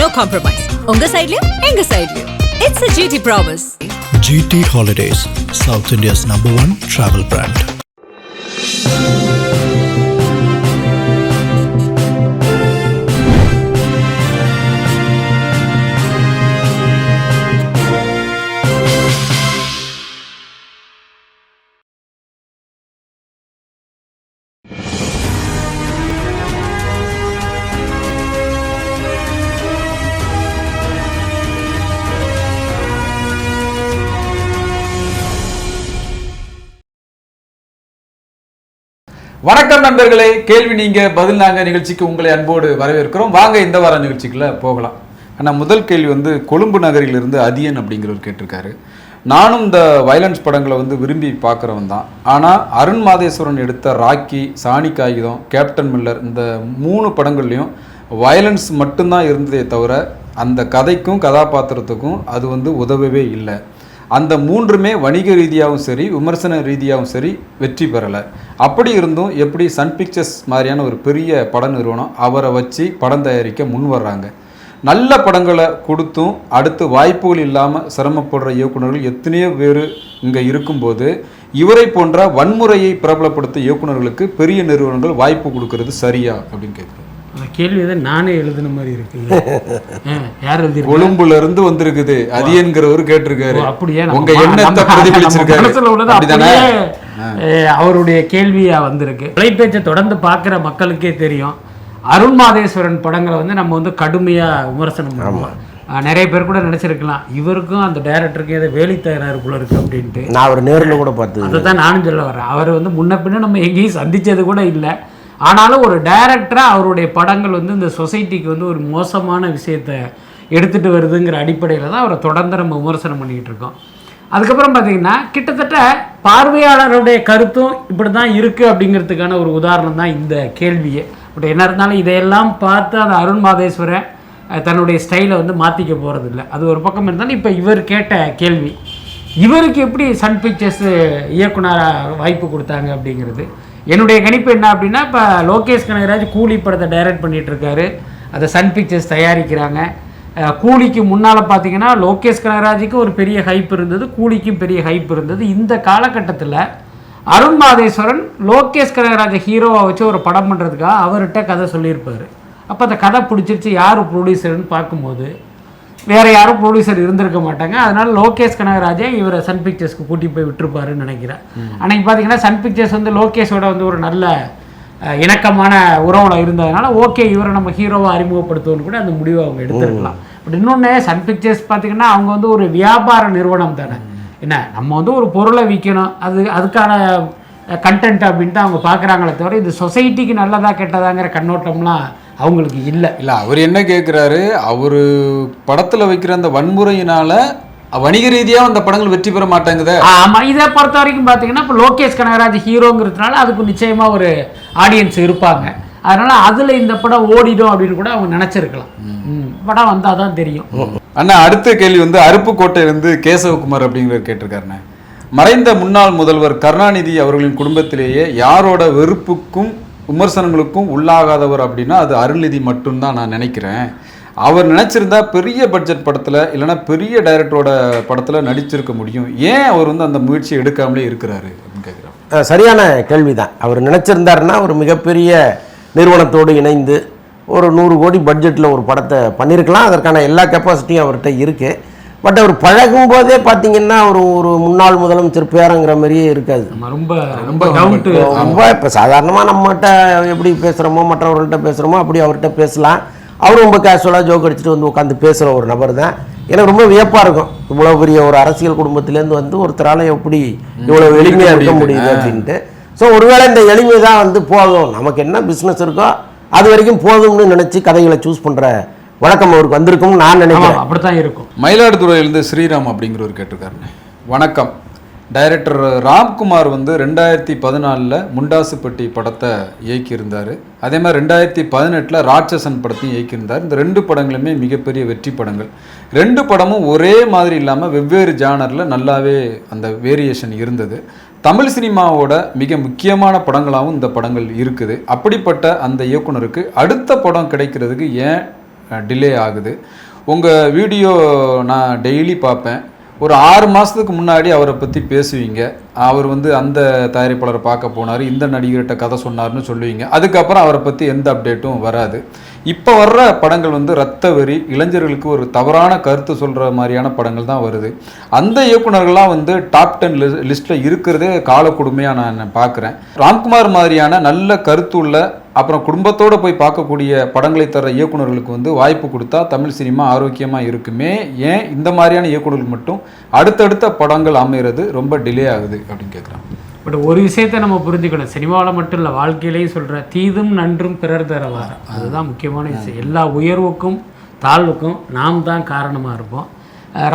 No compromise உங்க சைட்லயும் எங்க சைட்லயும் it's a GT promise. GT Holidays, South India's number one travel brand. வணக்கம் நண்பர்களே கேள்வி நீங்க பதில் நாங்க நிகழ்ச்சிக்கு உங்களை அன்போடு வரவேற்கிறோம். வாங்க இந்த வார நிகழ்ச்சிக்குள்ள போகலாம். ஆனா முதல் கேள்வி வந்து கொழும்பு நகரிலிருந்து அதியன் அப்படிங்கிறவர் கேட்டிருக்காரு. நானும் இந்த வயலன்ஸ் படங்களை வந்து விரும்பி பார்க்குறவன் தான். ஆனால் அருண் மாதேஸ்வரன் எடுத்த ராக்கி சாணி காகிதம் கேப்டன் மில்லர் இந்த மூணு படங்கள்லையும் வயலன்ஸ் மட்டும்தான் இருந்ததே தவிர அந்த கதைக்கும் கதாபாத்திரத்துக்கும் அது வந்து உதவவே இல்லை. அந்த மூன்றுமே வணிக ரீதியாகவும் சரி விமர்சன ரீதியாகவும் சரி வெற்றி பெறலை. அப்படி இருந்தும் எப்படி சன் பிக்சர்ஸ் மாதிரியான ஒரு பெரிய பட நிறுவனம் அவரை வச்சு படம் தயாரிக்க முன் வர்றாங்க. நல்ல படங்களை கொடுத்தும் அடுத்து வாய்ப்புகள் இல்லாமல் சிரமப்படுற இயக்குனர்கள் எத்தனையோ பேர் இங்கே இருக்கும்போது இவரை போன்ற வன்முறையை பிரபலப்படுத்த இயக்குனர்களுக்கு பெரிய நிறுவனங்கள் வாய்ப்பு கொடுக்கறது சரியா? அப்படின்னு கேட்குறேன். அந்த கேள்வி தான் நானே எழுதின மாதிரி இருக்கு யார் எழுதிருக்கா கொழும்புல இருந்து வந்திருக்குது. அதியன்கிறவர் கேட்டிருக்காரு. அப்படியே? உங்க எண்ணத்தை பிரதிபலிச்சிருக்காரு. மனசுல உள்ளது அப்படிதானே? அவருடைய கேள்வியா வந்திருக்கு. தொலைபேச்சை தொடர்ந்து பார்க்குற மக்களுக்கே தெரியும். அருண் மாதேஸ்வரன் படங்களை வந்து நம்ம வந்து கடுமையா விமர்சனம் பண்ணுவோம். நிறைய பேர் கூட நினைச்சிருக்கலாம். இவருக்கும் அந்த டைரக்டருக்கும் ஏதோ வேலி தகராறு போல இருக்கு அப்படின்ட்டு. நான் அவர் நேரில் கூட பார்த்தது அதை தான் நானும் சொல்ல வரேன் அவர் வந்து முன்ன பின்ன நம்ம எங்கேயும் சந்திச்சது கூட இல்லை. ஆனாலும் ஒரு டைரக்டராக அவருடைய படங்கள் வந்து இந்த சொசைட்டிக்கு வந்து ஒரு மோசமான விஷயத்தை எடுத்துகிட்டு வருதுங்கிற அடிப்படையில் தான் அவரை தொடர்ந்து நம்ம விமர்சனம் பண்ணிக்கிட்டு இருக்கோம். அதுக்கப்புறம் பார்த்தீங்கன்னா கிட்டத்தட்ட பார்வையாளருடைய கருத்தும் இப்படி தான் இருக்குது அப்படிங்கிறதுக்கான ஒரு உதாரணம் தான் இந்த கேள்வியே. பட் என்ன இருந்தாலும் இதையெல்லாம் பார்த்து அந்த அருண் மாதேஸ்வரன் தன்னுடைய ஸ்டைலை வந்து மாற்றிக்க போகிறதில்ல அது ஒரு பக்கம் இருந்தாலும் இப்போ இவர் கேட்ட கேள்வி இவருக்கு எப்படி சன் பிக்சர்ஸ் இயக்குனராக வாய்ப்பு கொடுத்தாங்க அப்படிங்கிறது. என்னுடைய கணிப்பு என்ன அப்படின்னா இப்போ லோகேஷ் கனகராஜ் கூலி படத்தை டைரக்ட் பண்ணிட்டு இருக்காரு அதை சன் பிக்சர்ஸ் தயாரிக்கிறாங்க. கூலிக்கு முன்னால் பார்த்தீங்கன்னா லோகேஷ் கனகராஜுக்கு ஒரு பெரிய ஹைப் இருந்தது கூலிக்கும் பெரிய ஹைப் இருந்தது. இந்த காலகட்டத்தில் அருண் மாதேஸ்வரன் லோகேஷ் கனகராஜ ஹீரோவை வச்சு ஒரு படம் பண்ணுறதுக்காக அவர்கிட்ட கதை சொல்லியிருப்பார். அப்போ அந்த கதை பிடிச்சிருச்சு யார் ப்ரொடியூசர்னு பார்க்கும்போது வேற யாரும் ப்ரொடியூசர் இருந்திருக்க மாட்டாங்க. அதனால லோகேஷ் கனகராஜே இவரை சன் பிக்சர்ஸ்க்கு கூட்டி போய் விட்டுருப்பாருன்னு நினைக்கிறேன். அன்னைக்கு பார்த்தீங்கன்னா சன் பிக்சர்ஸ் வந்து லோகேஷோட வந்து ஒரு நல்ல இணக்கமான உறவுல இருந்ததுனால ஓகே இவரை நம்ம ஹீரோவை அறிமுகப்படுத்துவோம்னு கூட அந்த முடிவை அவங்க எடுத்திருக்கலாம். பட் இன்னொன்று சன் பிக்சர்ஸ் பார்த்தீங்கன்னா அவங்க வந்து ஒரு வியாபார நிறுவனம் தானே. என்ன நம்ம வந்து ஒரு பொருளை விற்கணும் அது அதுக்கான கண்டென்ட் அப்படின்ட்டு அவங்க பார்க்குறாங்களே தவிர இது சொசைட்டிக்கு நல்லதா கெட்டதாங்கிற கண்ணோட்டம்லாம் அவங்களுக்கு இல்லை. இல்ல அவர் என்ன கேட்குறாரு அவரு படத்துல வைக்கிற அந்த வன்முறையினால வணிக ரீதியா அந்த படங்கள் வெற்றி பெற மாட்டேங்குதே. ஆமா இதை பொறுத்த வரைக்கும் பார்த்தீங்கன்னா இப்போ லோகேஷ் கனகராஜ் ஹீரோங்கிறதுனால அதுக்கு நிச்சயமா ஒரு ஆடியன்ஸ் இருப்பாங்க. அதனால அதுல இந்த படம் ஓடிடும் அப்படின்னு கூட அவங்க நினைச்சிருக்கலாம். படம் வந்தால் தான் தெரியும் அண்ணா அடுத்த கேள்வி வந்து அருப்புக்கோட்டையிலிருந்து கேசவகுமார் அப்படிங்கிறவர் கேட்டிருக்காருண்ணே. மறைந்த முன்னாள் முதல்வர் கருணாநிதி அவர்களின் குடும்பத்திலேயே யாரோட வெறுப்புக்கும் விமர்சனங்களுக்கும் உள்ளாகாதவர் அப்படின்னா அது அருள்நிதி மட்டும்தான் நான் நினைக்கிறேன். அவர் நினச்சிருந்தா பெரிய பட்ஜெட் படத்தில் இல்லைன்னா பெரிய டைரக்டரோட படத்தில் நடிச்சிருக்க முடியும். ஏன் அவர் வந்து அந்த முயற்சியை எடுக்காமலே இருக்கிறாரு அப்படின்னு கேட்குறேன் சரியான கேள்வி தான் அவர் நினச்சிருந்தாருன்னா ஒரு மிகப்பெரிய நிறுவனத்தோடு இணைந்து ஒரு நூறு கோடி பட்ஜெட்டில் ஒரு படத்தை பண்ணியிருக்கலாம் அதற்கான எல்லா கெப்பாசிட்டியும் அவர்கிட்ட இருக்குது பட் அவர் பழகும் போதே பார்த்தீங்கன்னா ஒரு ஒரு முன்னாள் முதலமைச்சர் பேரங்கிற மாதிரியே இருக்காது. ரொம்ப ரொம்ப ரொம்ப இப்போ சாதாரணமாக நம்மகிட்ட எப்படி பேசுகிறோமோ மற்றவர்கள்ட்ட பேசுகிறோமோ அப்படி அவர்கிட்ட பேசலாம். அவரும் ரொம்ப கேஷுவலாக ஜோக் அடிச்சுட்டு வந்து உட்காந்து பேசுகிற ஒரு நபர் தான். எனக்கு ரொம்ப வியப்பாக இருக்கும். இவ்வளோ பெரிய ஒரு அரசியல் குடும்பத்திலேருந்து வந்து ஒருத்தரால் எப்படி இவ்வளோ எளிமையாக இருக்க முடியுது. அப்படின்ட்டு. ஸோ ஒருவேளை இந்த எளிமை தான் வந்து போதும். நமக்கு என்ன பிஸ்னஸ் இருக்கோ அது வரைக்கும் போதும்னு நினச்சி கதைகளை சூஸ் பண்ணுற வழக்கம் அவருக்கு வந்திருக்கும்னு நான் நினைக்கிறேன். அப்படித்தான் இருக்கும். மயிலாடுதுறையிலிருந்து ஸ்ரீராம் அப்படிங்கிறவர் கேட்டிருக்காருண்ணே வணக்கம். டைரக்டர் ராம்குமார் வந்து ரெண்டாயிரத்தி பதினாலில் முண்டாசுப்பட்டி படத்தை இயக்கியிருந்தார். அதே மாதிரி ரெண்டாயிரத்தி பதினெட்டில் ராட்சசன் படத்தையும் இயக்கியிருந்தார். இந்த ரெண்டு படங்களுமே மிகப்பெரிய வெற்றி படங்கள். ரெண்டு படமும் ஒரே மாதிரி இல்லாமல் வெவ்வேறு ஜானரில் நல்லாவே அந்த வேரியேஷன் இருந்தது. தமிழ் சினிமாவோட மிக முக்கியமான படங்களாகவும் இந்த படங்கள் இருக்குது. அப்படிப்பட்ட அந்த இயக்குனருக்கு அடுத்த படம் கிடைக்கிறதுக்கு ஏன் டிலே ஆகுது. உங்கள் வீடியோ நான் டெய்லி பார்ப்பேன். ஒரு ஆறு மாதத்துக்கு முன்னாடி அவரை பற்றி பேசுவீங்க. அவர் வந்து அந்த தயாரிப்பாளரை பார்க்க போனார் இந்த நடிகர்கிட்ட கதை சொன்னார்னு சொல்லுவீங்க. அதுக்கப்புறம் அவரை பற்றி எந்த அப்டேட்டும் வராது. இப்போ வர்ற படங்கள் வந்து ரத்த வெறி இளைஞர்களுக்கு ஒரு தவறான கருத்து சொல்கிற மாதிரியான படங்கள் தான் வருது. அந்த இயக்குனர்கள்லாம் வந்து டாப் டென் லிஸ்ட்டில் இருக்கிறதே கால கொடுமையாக நான் பார்க்குறேன். ராம்குமார் மாதிரியான நல்ல கருத்துள்ள அப்புறம் குடும்பத்தோடு போய் பார்க்கக்கூடிய படங்களை தர இயக்குனர்களுக்கு வந்து வாய்ப்பு கொடுத்தா தமிழ் சினிமா ஆரோக்கியமாக இருக்குமே? ஏன் இந்த மாதிரியான இயக்குனர்கள் மட்டும் அடுத்தடுத்த படங்கள் அமைகிறது ரொம்ப டிலே ஆகுது அப்படின்னு கேட்குறாங்க பட் ஒரு விஷயத்தை நம்ம புரிஞ்சுக்கணும். சினிமாவில் மட்டும் இல்லை வாழ்க்கையிலையும் சொல்கிற தீதும் நன்றும் பிறர் தரவார் அதுதான் முக்கியமான விஷயம். எல்லா உயர்வுக்கும் தாழ்வுக்கும் நாம் தான் காரணமாக இருப்போம்.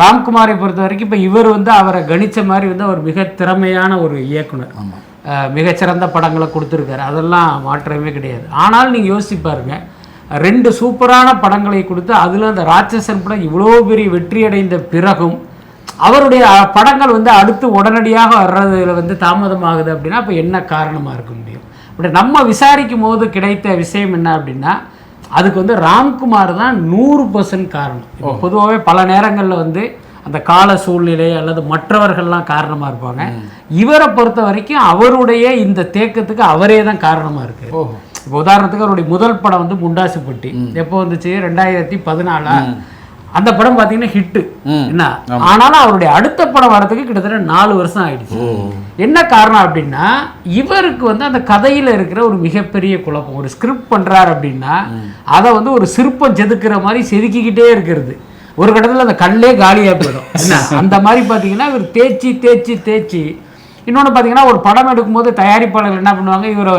ராம்குமாரை பொறுத்த வரைக்கும் இப்போ இவர் வந்து அவரை கணிச்ச மாதிரி வந்து அவர் மிக திறமையான ஒரு இயக்குனர். மிகச்சிறந்த படங்களை கொடுத்துருக்காரு. அதெல்லாம் மாற்றமே கிடையாது. ஆனால் நீங்கள் யோசிச்சு பாருங்க ரெண்டு சூப்பரான படங்களை கொடுத்து அதில் அந்த ராட்சசன் படம் இவ்வளோ பெரிய வெற்றி அடைந்த பிறகும் அவருடைய படங்கள் வந்து அடுத்து உடனடியாக வர்றதுல வந்து தாமதமாகுது அப்படின்னா அப்போ என்ன காரணமாக இருக்க முடியும்? பட் நம்ம விசாரிக்கும் போது கிடைத்த விஷயம் என்ன அப்படின்னா அதுக்கு வந்து ராம்குமார் தான் நூறு பர்சன்ட் காரணம். பொதுவாகவே பல நேரங்களில் வந்து அந்த கால சூழ்நிலை அல்லது மற்றவர்கள்லாம் காரணமாக இருப்பாங்க. இவரை பொறுத்த வரைக்கும் அவருடைய இந்த தேக்கத்துக்கு அவரே தான் காரணமாக இருக்கு இப்போ உதாரணத்துக்கு அவருடைய முதல் படம் வந்து முண்டாசுப்பட்டி. எப்போ வந்துச்சு? ரெண்டாயிரத்தி பதினாலா? அந்த படம் பார்த்தீங்கன்னா ஹிட்டு என்ன? ஆனாலும் அவருடைய அடுத்த படம் வரதுக்கு கிட்டத்தட்ட நாலு வருஷம் ஆயிடுச்சு. என்ன காரணம் அப்படின்னா இவருக்கு வந்து அந்த கதையில இருக்கிற ஒரு மிகப்பெரிய குழப்பம். ஒரு ஸ்கிரிப்ட் பண்றாரு அப்படின்னா அதை வந்து ஒரு சிற்பம் செதுக்குற மாதிரி செதுக்கிக்கிட்டே இருக்கிறது. ஒரு கட்டத்தில் அந்த கல்லே காலியாக போயிடும். என்ன? அந்த மாதிரி பார்த்தீங்கன்னா இவர் தேய்ச்சி தேய்ச்சி தேய்ச்சி. இன்னொன்று பார்த்தீங்கன்னா ஒரு படம் எடுக்கும்போது தயாரிப்பாளர்கள் என்ன பண்ணுவாங்க இவரை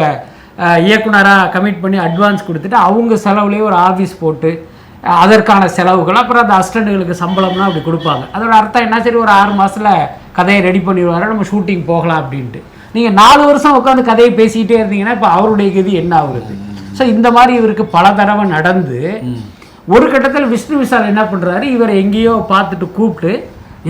இயக்குனராக கமிட் பண்ணி அட்வான்ஸ் கொடுத்துட்டு அவங்க செலவுலேயே ஒரு ஆஃபீஸ் போட்டு அதற்கான செலவுகள் அப்புறம் அந்த அசிஸ்டண்ட்டுகளுக்கு சம்பளம்னா அப்படி கொடுப்பாங்க. அதோட அர்த்தம் என்ன? சரி ஒரு ஆறு மாதத்தில் கதையை ரெடி பண்ணிடுவாரு நம்ம ஷூட்டிங் போகலாம் அப்படின்ட்டு. நீங்கள் நாலு வருஷம் உட்காந்து கதையை பேசிக்கிட்டே இருந்தீங்கன்னா இப்போ அவருடைய கதி என்ன ஆகுறது? ஸோ இந்த மாதிரி இவருக்கு பல தடவை நடந்து ஒரு கட்டத்தில் விஷ்ணு விஷால் என்ன பண்ணுறாரு இவரை எங்கேயோ பார்த்துட்டு கூப்பிட்டு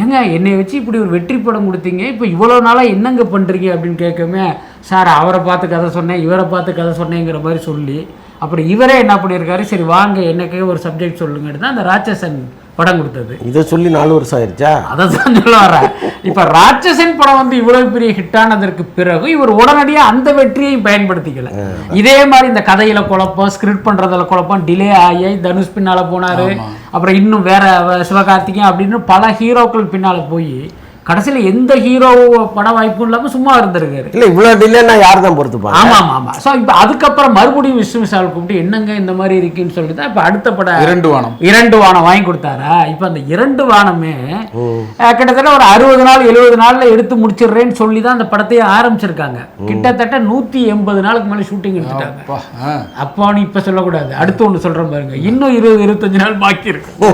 ஏங்க என்னை வச்சு இப்படி ஒரு வெற்றி படம் கொடுத்தீங்க? இப்போ இவ்வளோ நாளாக என்னங்க பண்ணுறீங்க அப்படின்னு கேட்கமே சார் அவரை பார்த்து கதை சொன்னேன் இவரை பார்த்து கதை சொன்னேங்கிற மாதிரி சொல்லி அப்புறம் இவரே என்ன பண்ணியிருக்காரு? சரி வாங்க எனக்கே ஒரு சப்ஜெக்ட் சொல்லுங்கன்னு தான் அந்த ராட்சசன் படம் கொடுத்தது. இதை சொல்லி நாலு வருஷம் ஆயிடுச்சா அதை தான் சொல்ல வரேன். இப்போ ராட்சசன் படம் வந்து இவ்வளவு பெரிய ஹிட் ஆனதற்கு பிறகு இவர் உடனடியாக அந்த வெற்றியையும் பயன்படுத்திக்கல. இதே மாதிரி இந்த கதையில குழப்பம் ஸ்கிரிப்ட் பண்றதுல குழப்பம் டிலே ஆகி தனுஷ் பின்னால போனாரு. அப்புறம் இன்னும் வேற சிவகார்த்திகேயன் அப்படின்னு பல ஹீரோக்கள் பின்னால போய் கடைசியில எந்த ஹீரோ பட வாய்ப்பும் இல்லாம சும்மா இருந்திருக்காரு. இல்லை இவ்வளோ டிலேன்னா யார் தான் பொறுத்துப்பாங்க? ஆமா ஆமா ஆமா. ஸோ இப்போ அதுக்கப்புறம் மறுபடியும் விஷ்ணு விஷால் கூப்பிட்டு என்னங்க இந்த மாதிரி இருக்குன்னு சொல்லிட்டு தான் இப்போ அடுத்த படம் இரண்டு வானம். இரண்டு வானம் வாங்கி கொடுத்தாரா? இப்போ அந்த இரண்டு வானமே கிட்டத்தட்ட ஒரு அறுபது நாள் எழுபது நாள்ல எடுத்து முடிச்சிடுறேன்னு சொல்லி தான் அந்த படத்தையே ஆரம்பிச்சிருக்காங்க. கிட்டத்தட்ட நூத்தி எண்பது நாளுக்கு மேல ஷூட்டிங் எடுத்துட்டாங்க. அப்பா, ஆ. அப்போ நீ இப்ப சொல்லக்கூடாது. அடுத்து ஒண்ணு சொல்றேன் பாருங்க. இன்னும் இருபது இருபத்தஞ்சு நாள் பாக்கி இருக்கு. ஓ.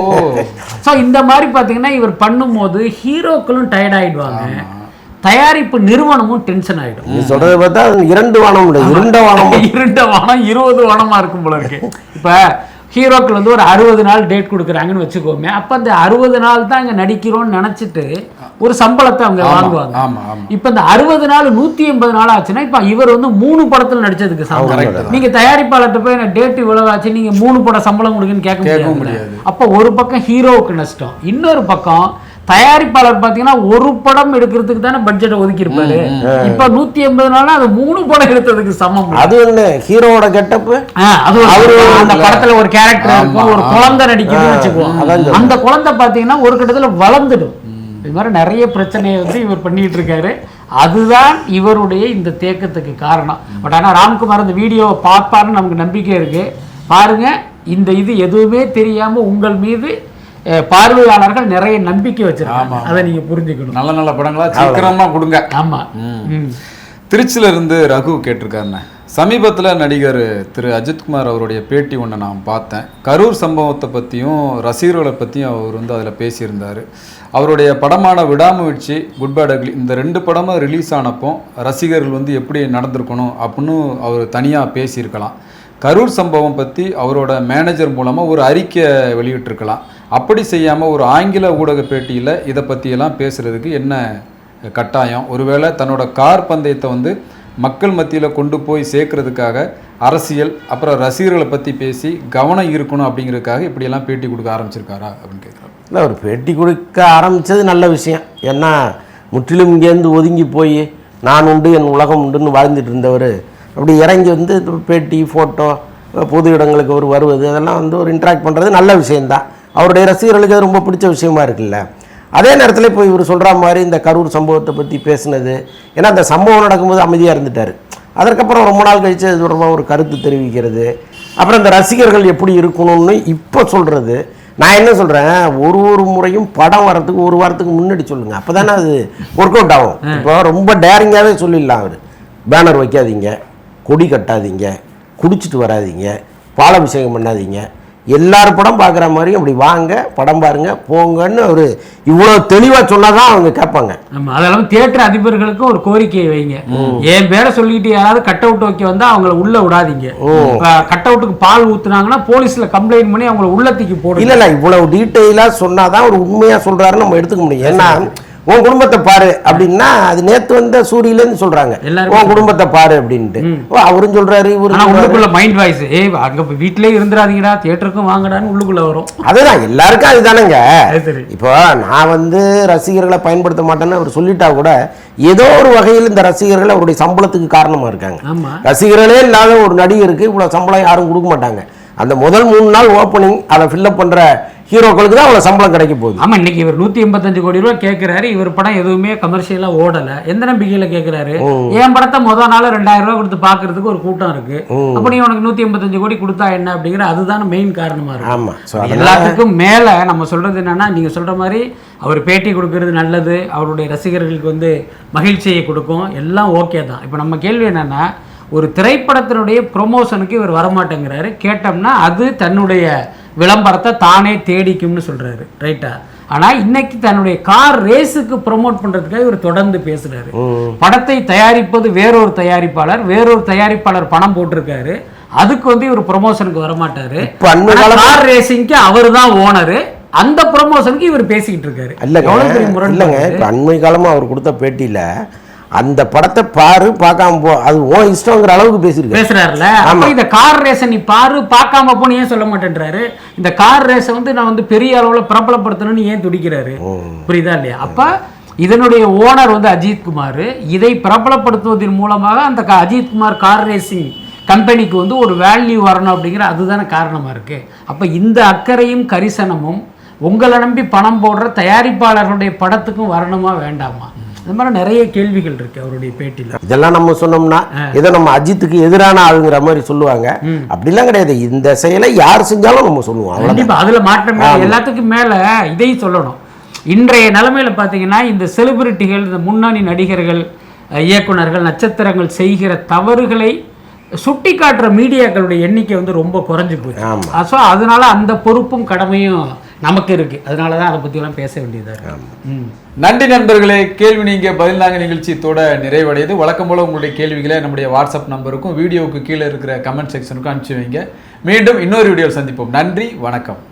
ஸோ இந்த மாதிரி பாத்தீங்கன்னா இவர் பண்ணும்போது ஹீரோக்களும் டயர்ட் ஆயிடுவாங்க. தயாரிப்பு நிறுவனமும் டென்ஷன் ஆயிடும். நீ சொல்றதை பார்த்தா இரண்டு வானம் இருண்ட வானம் இருண்ட வானம் இருபது வானமா இருக்கும் போல இருக்கு. இப்ப ஹீரோக்கள் வந்து ஒரு அறுபது நாள் டேட் கொடுக்குறாங்கன்னு வச்சுக்கோமே. அப்ப அந்த அறுபது நாள் தான் இங்க நடிக்கிறோம்னு நினைச்சிட்டு ஒரு சம்பளத்தை அவங்க வாங்குவாங்க. இப்ப இந்த அறுபது நாள் நூத்தி எண்பது நாள் ஆச்சுன்னா இப்ப இவர் வந்து மூணு படத்துல நடிச்சதுக்கு சம்பளம். நீங்க தயாரிப்பாளர்கிட்ட போய் டேட் இவ்வளவு ஆச்சு நீங்க மூணு படம் சம்பளம் கொடுங்கன்னு கேட்க முடியாது. அப்ப ஒரு பக்கம் ஹீரோவுக்கு நஷ்டம் இன்னொரு பக்கம் தயாரிப்பாளர் பாத்தீங்கன்னா ஒரு படம் எடுக்கிறதுக்கு தானே பட்ஜெட் ஒதுக்கி இருப்பாரு இப்ப நூத்தி எண்பது நாள்னா அது மூணு படம் எடுத்ததுக்கு சமம். அது ஆ, அது ஒரு அவரு அந்த படத்துல ஒரு கேரக்டர் இருக்கும் ஒரு குழந்தை நடிக்குதுன்னு வச்சுக்குவோம். அதான் அந்த குழந்தை பாத்தீங்கன்னா ஒரு கட்டத்துல வளர்ந்துடும். இது மாதிரி நிறைய பிரச்சனையை வந்து இவர் பண்ணிட்டு இருக்காரு. அதுதான் இவருடைய இந்த தேக்கத்துக்கு காரணம். பட் ஆனா ராம்குமார் இந்த வீடியோவை பார்ப்பாருன்னு நமக்கு நம்பிக்கை இருக்கு. பாருங்க இந்த இது எதுவுமே தெரியாம உங்கள் மீது பார்வையாளர்கள் நிறைய நம்பிக்கை வச்சிருக்காங்க. அதை நீங்க புரிஞ்சுக்கணும். நல்ல நல்ல படங்களா? சீக்கிரமா கொடுங்க. ஆமா. ம். திருச்சியில இருந்து ரகு கேட்டிருக்காருண்ணே. சமீபத்தில் நடிகர் திரு அஜித்குமார் அவருடைய பேட்டி ஒன்று நான் பார்த்தேன். கரூர் சம்பவத்தை பற்றியும் ரசிகர்களை பற்றியும் அவர் வந்து அதில் பேசியிருந்தார். அவருடைய படமான விடாமுயற்சி குட் பேட் அக்லி இந்த ரெண்டு படமும் ரிலீஸ் ஆனப்போ ரசிகர்கள் வந்து எப்படி நடந்திருக்கணும் அப்படின்னு அவர் தனியாக பேசியிருக்கலாம். கரூர் சம்பவம் பற்றி அவரோட மேனேஜர் மூலமாக ஒரு அறிக்கை வெளியிட்டிருக்கலாம். அப்படி செய்யாமல் ஒரு ஆங்கில ஊடக பேட்டியில் இதை பற்றியெல்லாம் பேசுகிறதுக்கு என்ன கட்டாயம்? ஒருவேளை தன்னோட கார் பந்தயத்தை வந்து மக்கள் மத்தியில் கொண்டு போய் சேர்க்கறதுக்காக அரசியல் அப்புறம் ரசிகர்களை பற்றி பேசி கவனம் இருக்கணும் அப்படிங்கிறதுக்காக இப்படியெல்லாம் பேட்டி கொடுக்க ஆரம்பிச்சிருக்காரா அப்படின்னு கேட்குறாரு இல்லை அவர் பேட்டி கொடுக்க ஆரம்பித்தது நல்ல விஷயம். ஏன்னா முற்றிலும் இங்கேருந்து ஒதுங்கி போய் நான் உண்டு என் உலகம் உண்டுன்னு வாழ்ந்துட்டு இருந்தவர். அப்படி இறங்கி வந்து பேட்டி ஃபோட்டோ பொது இடங்களுக்கு அவர் வருவது அதெல்லாம் வந்து ஒரு இன்ட்ராக்ட் பண்ணுறது நல்ல விஷயந்தான் அவருடைய ரசிகர்களுக்கு அது ரொம்ப பிடிச்ச விஷயமா இருக்குல்ல. அதே நேரத்தில் இப்போ இவர் சொல்கிற மாதிரி இந்த கரூர் சம்பவத்தை பற்றி பேசுனது ஏன்னா அந்த சம்பவம் நடக்கும்போது அமைதியாக இருந்துட்டார். அதற்கப்புறம் ரொம்ப நாள் கழித்து அது தொடர்பாக ஒரு கருத்து தெரிவிக்கிறது. அப்புறம் இந்த ரசிகர்கள் எப்படி இருக்கணும்னு இப்போ சொல்கிறது நான் என்ன சொல்கிறேன் ஒரு ஒரு முறையும் படம் வரதுக்கு ஒரு வாரத்துக்கு முன்னாடி சொல்லுங்கள் அப்போ தானே அது ஒர்க் அவுட் ஆகும். இப்போ ரொம்ப டேரிங்காகவே சொல்லிடலாம் அவர். பேனர் வைக்காதீங்க கொடி கட்டாதீங்க குடிச்சிட்டு வராதீங்க பாலாபிஷேகம் பண்ணாதீங்க எல்லார் படம் பார்க்குற மாதிரி அப்படி வாங்க படம் பாருங்க போங்கன்னு அவர் இவ்வளோ தெளிவாக சொன்னால் தான் அவங்க கேட்பாங்க. நம்ம அதெல்லாம் தியேட்டர் அதிபர்களுக்கும் ஒரு கோரிக்கையை வைங்க. என் பேரை சொல்லிட்டு யாராவது கட் அவுட் வைக்க வந்தா அவங்கள உள்ள விடாதீங்க. கட் அவுட்டுக்கு பால் ஊத்துனாங்கன்னா போலீஸ்ல கம்ப்ளைண்ட் பண்ணி அவங்கள உள்ளத்துக்கு போடுங்க. இல்லை இல்லை இவ்வளவு டீட்டெயிலாக சொன்னால் தான் ஒரு உண்மையாக சொல்கிறாருன்னு நம்ம எடுத்துக்க முடியும். ஏன்னா உன் குடும்பத்தை பாரு அப்படின்னா அது நேத்து வந்த சூரியலேருந்து சொல்றாங்க. உன் குடும்பத்தை பாரு அப்படின்ட்டு. அவரும் சொல்றாரு சொல்றாரு. உள்ளுக்குள்ள மைண்ட் வாய்ஸ் ஏய் அங்க வீட்டிலே இருந்துடாதீங்கடா தியேட்டருக்கும் வாங்கடான்னு உள்ளுக்குள்ள வரும். அதுதான் எல்லாருக்கும் அதுதானேங்க. இப்போ நான் வந்து ரசிகர்களை பயன்படுத்த மாட்டேன்னு அவர் சொல்லிட்டா கூட ஏதோ ஒரு வகையில் இந்த ரசிகர்கள் அவருடைய சம்பளத்துக்கு காரணமா இருக்காங்க. ரசிகர்களே இல்லாத ஒரு நடிகருக்கு இவ்வளவு சம்பளம் யாரும் கொடுக்க மாட்டாங்க. அந்த முதல் மூணு நாள் ஓப்பனிங் அதை ஃபில்லப் பண்ற ஹீரோக்களுக்கு தான் அவ்வளவு சம்பளம் கிடைக்க போகுது. ஆமா இன்னைக்கு இவர் நூத்தி எண்பத்தஞ்சு கோடி ரூபாய் கேட்கிறாரு இவர் படம் எதுவுமே கமர்ஷியலா ஓடல. எந்த நம்பிக்கையில கேட்கிறாரு என் படத்தை முத நாள் ரெண்டாயிரம் ரூபாய் கொடுத்து பாக்குறதுக்கு ஒரு கூட்டம் இருக்கு. அப்ப நீ உனக்கு நூத்தி எண்பத்தஞ்சு கோடி கொடுத்தா என்ன அப்படிங்கிற அதுதான் மெயின் காரணமா இருக்கு ஆமா. ஸோ அதெல்லாம் எல்லாத்துக்கும் மேல நம்ம சொல்றது என்னன்னா நீங்க சொல்ற மாதிரி அவர் பேட்டி கொடுக்கறது நல்லது அவருடைய ரசிகர்களுக்கு வந்து மகிழ்ச்சியை கொடுக்கும் எல்லாம் ஓகே தான். இப்போ நம்ம கேள்வி என்னன்னா ஒரு திரைப்படத்தினுடைய ப்ரொமோஷனுக்கு இவர் வரமாட்டேங்கிறாரு. கேட்டோம்னா அது தன்னுடைய விளம்பரத்தை தானே தேடிக்கும்னு சொல்றாரு. ரைட்டா ஆனா இன்னைக்கு தன்னுடைய கார் ரேஸுக்கு ப்ரோமோட் பண்றதுக்காக இவர் தொடர்ந்து பேசுறாரு. படத்தை தயாரிப்பது வேறொரு தயாரிப்பாளர் வேறொரு தயாரிப்பாளர் பணம் போட்டிருக்காரு. அதுக்கு வந்து இவர் ப்ரொமோஷனுக்கு வரமாட்டாரு. கார் ரேசிங்க்கு அவர் தான் ஓனரு அந்த ப்ரொமோஷனுக்கு இவர் பேசிக்கிட்டு இருக்காரு. இல்லைங்க இல்லைங்க இப்போ அண்மை காலமாக அவர் கொடுத்த பேட்டியில் அந்த படத்தை பாரு பார்க்காம போ அது உன் இஷ்டங்கிற அளவுக்கு பேசியிருக்காரு. பேசுறாருல? அப்ப இந்த கார் ரேஸை நீ பாரு பார்க்காம போன்னு ஏன் சொல்ல மாட்டேன்றாரு? இந்த கார் ரேஸை வந்து நான் வந்து பெரிய அளவுல பிரபலப்படுத்தணும்னு ஏன் துடிக்கிறாரு? புரியுதா இல்லையா? அப்ப இதனுடைய ஓனர் வந்து அஜித் குமார் இதை பிரபலப்படுத்துவதன் மூலமாக அந்த அஜித் குமார் கார் ரேசிங் கம்பெனிக்கு வந்து ஒரு வேல்யூ வரணும் அப்படிங்கிற அதுதானே காரணமா இருக்கு. அப்ப இந்த அக்கறையும் கரிசனமும் உங்களை நம்பி பணம் போடுற தயாரிப்பாளர்களுடைய படத்துக்கும் வரணுமா வேண்டாமா? இந்த மாதிரி நிறைய கேள்விகள் இருக்கு அவருடைய பேட்டியில. இதெல்லாம் நம்ம சொன்னோம்னா ஏதோ நம்ம அஜித்துக்கு எதிரான ஆளுங்கிற மாதிரி சொல்லுவாங்க. அப்படிலாம் கிடையாது. இந்த செயலை யார் செஞ்சாலும் நம்ம சொல்லுவோம். அவ்வளவுதான். கண்டிப்பா அதுல மாற்றம். எல்லாத்துக்கும் மேல இதையும் சொல்லணும். இன்றைய நிலைமையில பாத்தீங்கன்னா இந்த செலிபிரிட்டிகள் இந்த முன்னணி நடிகர்கள் அஹ், இயக்குனர்கள் நட்சத்திரங்கள் செய்கிற தவறுகளை சுட்டி காட்டுற மீடியாக்களுடைய எண்ணிக்கை வந்து ரொம்ப குறைஞ்சு போச்சு. ஸோ அதனால அந்த பொறுப்பும் கடமையும் நமக்கு இருக்கு. அதனால தான் அதை பற்றியெல்லாம் பேச வேண்டியதா இருக்கு. ம். நன்றி நண்பர்களே கேள்வி நீங்க பதில் நாங்க நிகழ்ச்சியத்தோட நிறைவடையுது. வழக்கம் போல உங்களுடைய கேள்விகளை நம்முடைய வாட்ஸ்அப் நம்பருக்கும் வீடியோவுக்கு கீழே இருக்கிற கமெண்ட் செக்ஷனுக்கும் அனுப்பிச்சு வைங்க. மீண்டும் இன்னொரு வீடியோவில் சந்திப்போம். நன்றி வணக்கம்.